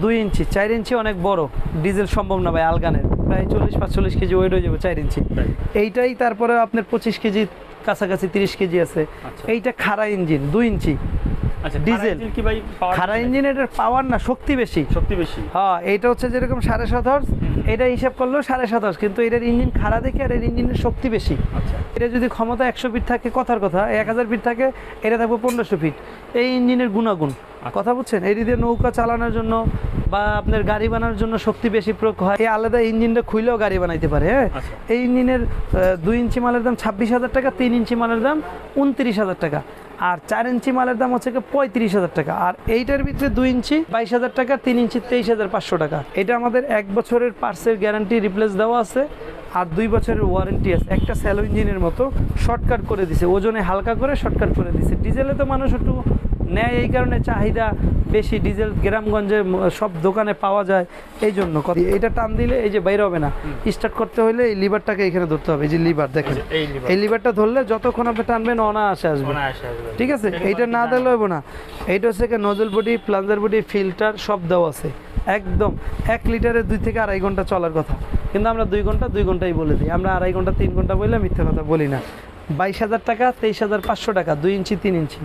দুই ইঞ্চি চার ইঞ্চি অনেক বড়। ডিজেল সম্ভব না ভাই আলগানের। প্রায় চল্লিশ পাঁচচল্লিশ কেজি ওয়েট হয়ে যাবে চার ইঞ্চি। এইটাই তারপরে আপনার পঁচিশ কেজি কাছাকাছি তিরিশ কেজি আছে। আচ্ছা। এইটা খাড়া ইঞ্জিন দুই ইঞ্চি। আচ্ছা ডিজেল। ডিজেল কি ভাই খাড়া ইঞ্জিন? এটার পাওয়ার না শক্তি বেশি। শক্তি বেশি। হ্যাঁ এটা হচ্ছে যেরকম সাড়ে সাত হর্স এটা হিসাব করলেও সাড়ে সাত হর্স কিন্তু এটার ইঞ্জিন খাড়া দেখে আর এর ইঞ্জিনের শক্তি বেশি। আচ্ছা। এটা যদি ক্ষমতা একশো ফিট থাকে কথার কথা এক হাজার ফিট থাকে এটা থাকবে পনেরোশো ফিট এই ইঞ্জিনের গুণাগুণ। কথা বুঝছেন? এই দিয়ে নৌকা চালানোর জন্য বা আপনার গাড়ি বানানোর জন্য শক্তি বেশি প্রয়োগ হয় এই আলাদা ইঞ্জিনটা খুইলেও গাড়ি বানাইতে পারে হ্যাঁ? আচ্ছা। এই ইঞ্জিনের দুই ইঞ্চি মালের দাম ছাব্বিশ হাজার টাকা তিন ইঞ্চি মালের দাম উনত্রিশ হাজার টাকা। আর চার ইঞ্চি মালের দাম হচ্ছে পঁয়ত্রিশ হাজার টাকা। আর এইটার ভিতরে দুই ইঞ্চি বাইশ হাজার টাকা তিন ইঞ্চি তেইশ হাজার পাঁচশো টাকা। এটা আমাদের এক বছরের পার্সের গ্যারান্টি রিপ্লেস দেওয়া আছে আর দুই বছরের ওয়ারেন্টি আছে। একটা স্যালো ইঞ্জিনের মতো শর্টকাট করে দিছে ওজনে হালকা করে শর্টকাট করে দিছে। ডিজেলে তো মানুষ একটু নেয় এই কারণে চাহিদা বেশি ডিজেল গ্রামগঞ্জে সব দোকানে পাওয়া যায় এই জন্য এটা টান দিলে এই যে বাইর হবে না। স্টার্ট করতে হলে এই লিভারটাকে এখানে ধরতে হবে এই যে লিভার দেখেন। এই লিভারটা ধরলে যতক্ষণ আপনি টানবেন অনায়াসে আসবে। আসবে। ঠিক আছে? এইটা না দিলে হইব না। এইটা হচ্ছে nozzle body plunger body filter সব দেওয়া আছে। একদম। এক লিটারে দুই থেকে আড়াই ঘণ্টা চলার কথা। কিন্তু আমরা দুই ঘণ্টা দুই ঘন্টাই বলে দিই। আমরা আড়াই ঘণ্টা তিন ঘণ্টা বললে মিথ্যে কথা বলি না। বাইশ হাজার টাকা তেইশ হাজার পাঁচশো টাকা দুই ইঞ্চি তিন ইঞ্চি।